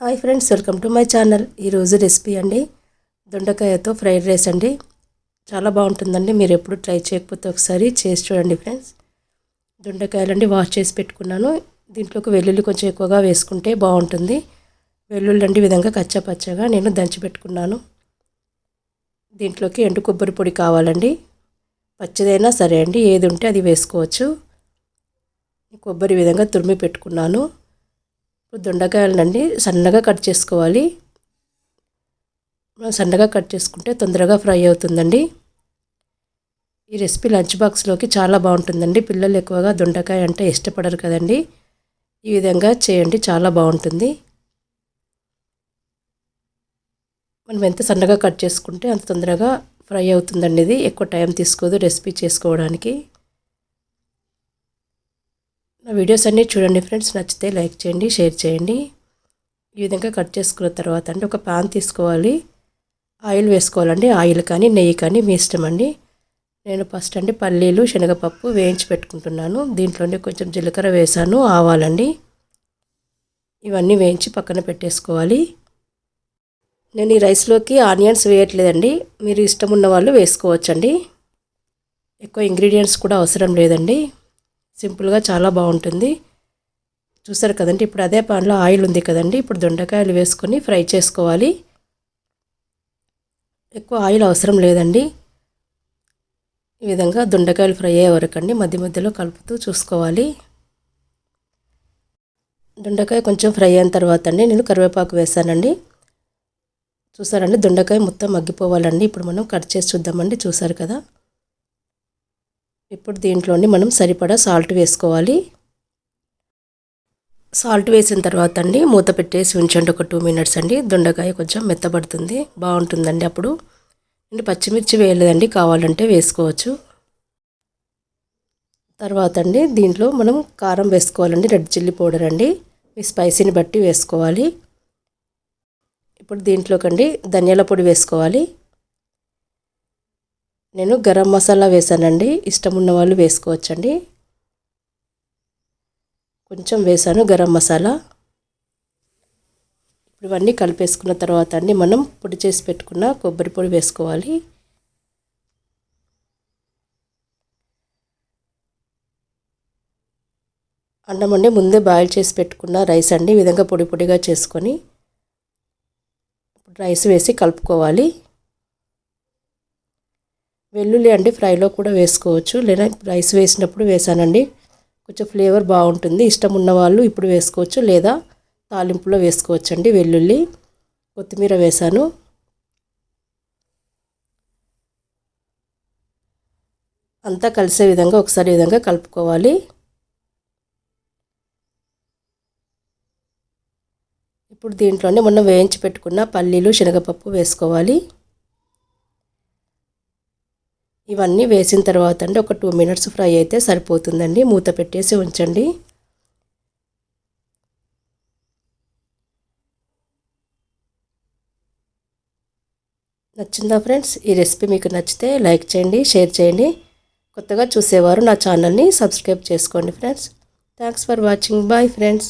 Hi friends welcome to my channel. ఈరోజు recipe అండి దొండకాయతో ఫ్రైడ్ రైస్ అండి. చాలా బాగుంటుందండి మీరు ఎప్పుడు ట్రై చేయకపోతే ఒకసారి చేసి చూడండి ఫ్రెండ్స్. దొండకాయలండి వాష్ చేసి పెట్టుకున్నాను. దీంట్లోకి వెల్లుల్లి కొంచెం ఎక్కువగా వేసుకుంటే బాగుంటుంది. వెల్లుల్లి అండి విధంగా కచ్చపచ్చగా నేను దంచి పెట్టుకున్నాను. దీంట్లోకి ఎండు కొబ్బరి పొడి కావాలండి. పచ్చదైనా సరే అండి ఏది ఉంటే అది వేసుకోవచ్చు. కొబ్బరి విధంగా తురిమి పెట్టుకున్నాను. ఇప్పుడు దొండకాయలనండి సన్నగా కట్ చేసుకోవాలి. సన్నగా కట్ చేసుకుంటే తొందరగా ఫ్రై అవుతుందండి. ఈ రెసిపీ లంచ్ బాక్స్లోకి చాలా బాగుంటుందండి. పిల్లలు ఎక్కువగా దొండకాయ అంటే ఇష్టపడరు కదండి. ఈ విధంగా చేయండి చాలా బాగుంటుంది. మనం ఎంత సన్నగా కట్ చేసుకుంటే అంత తొందరగా ఫ్రై అవుతుందండి ఇది. ఎక్కువ టైం తీసుకోదు రెసిపీ చేసుకోవడానికి. నా వీడియోస్ అన్నీ చూడండి ఫ్రెండ్స్ నచ్చితే లైక్ చేయండి షేర్ చేయండి. ఈ విధంగా కట్ చేసుకున్న తర్వాత అంటే ఒక పాన్ తీసుకోవాలి. ఆయిల్ వేసుకోవాలండి. ఆయిల్ కానీ నెయ్యి కానీ మీ ఇష్టం అండి. నేను ఫస్ట్ అండి పల్లీలు శనగపప్పు వేయించి పెట్టుకుంటున్నాను. దీంట్లోనే కొంచెం జీలకర్ర వేసాను ఆవాలండి. ఇవన్నీ వేయించి పక్కన పెట్టేసుకోవాలి. నేను ఈ రైస్లోకి ఆనియన్స్ వేయట్లేదండి. మీరు ఇష్టం ఉన్న వాళ్ళు వేసుకోవచ్చండి. ఎక్కువ ఇంగ్రీడియంట్స్ కూడా అవసరం లేదండి. సింపుల్గా చాలా బాగుంటుంది. చూసారు కదండి ఇప్పుడు అదే పాన్లో ఆయిల్ ఉంది కదండి ఇప్పుడు దొండకాయలు వేసుకొని ఫ్రై చేసుకోవాలి. ఎక్కువ ఆయిల్ అవసరం లేదండి. ఈ విధంగా దొండకాయలు ఫ్రై అయ్యే వరకు అండి మధ్య మధ్యలో కలుపుతూ చూసుకోవాలి. దొండకాయ కొంచెం ఫ్రై అయిన తర్వాత అండి నేను కరివేపాకు వేసానండి చూసారండి దొండకాయ మొత్తం మగ్గిపోవాలండి ఇప్పుడు మనం కట్ చేసి చూద్దామండి చూసారు కదా. ఇప్పుడు దీంట్లోని మనం సరిపడా సాల్ట్ వేసుకోవాలి. సాల్ట్ వేసిన తర్వాత అండి మూత పెట్టేసి ఉంచండి ఒక టూ మినిట్స్ అండి. దొండకాయ కొంచెం మెత్తబడుతుంది. బాగుంటుందండి అప్పుడు. అండి పచ్చిమిర్చి వేయలేదండి కావాలంటే వేసుకోవచ్చు. తర్వాత అండి దీంట్లో మనం కారం వేసుకోవాలండి రెడ్ చిల్లీ పౌడర్ అండి. మీ స్పైసీని బట్టి వేసుకోవాలి. ఇప్పుడు దీంట్లోకండి ధనియాల పొడి వేసుకోవాలి. నేను గరం మసాలా వేసానండి. ఇష్టం ఉన్న వాళ్ళు వేసుకోవచ్చండి. కొంచెం వేసాను గరం మసాలా. ఇప్పుడు ఇవన్నీ కలిపేసుకున్న తర్వాత అండి మనం పొడి చేసి పెట్టుకున్న కొబ్బరి పొడి వేసుకోవాలి. అన్నం అండి ముందే బాయిల్ చేసి పెట్టుకున్న రైస్ అండి. ఈ విధంగా పొడి పొడిగా చేసుకొని రైస్ వేసి కలుపుకోవాలి. వెల్లుల్లి అండి ఫ్రైలో కూడా వేసుకోవచ్చు. లేదా రైస్ వేసినప్పుడు వేసానండి. కొంచెం ఫ్లేవర్ బాగుంటుంది. ఇష్టం ఉన్న వాళ్ళు ఇప్పుడు వేసుకోవచ్చు. లేదా తాలింపులో వేసుకోవచ్చు అండి వెల్లుల్లి. కొత్తిమీర వేసాను. అంతా కలిసే విధంగా ఒకసారి విధంగా కలుపుకోవాలి. ఇప్పుడు దీంట్లోనే మనం వేయించి పెట్టుకున్న పల్లీలు శనగపప్పు వేసుకోవాలి. ఇవన్నీ వేసిన తర్వాత అండి ఒక టూ మినిట్స్ ఫ్రై అయితే సరిపోతుందండి. మూత పెట్టేసి ఉంచండి. నచ్చిందా ఫ్రెండ్స్? ఈ రెసిపీ మీకు నచ్చితే లైక్ చేయండి షేర్ చేయండి. కొత్తగా చూసేవారు నా ఛానల్ని సబ్స్క్రైబ్ చేసుకోండి friends. Thanks for watching bye friends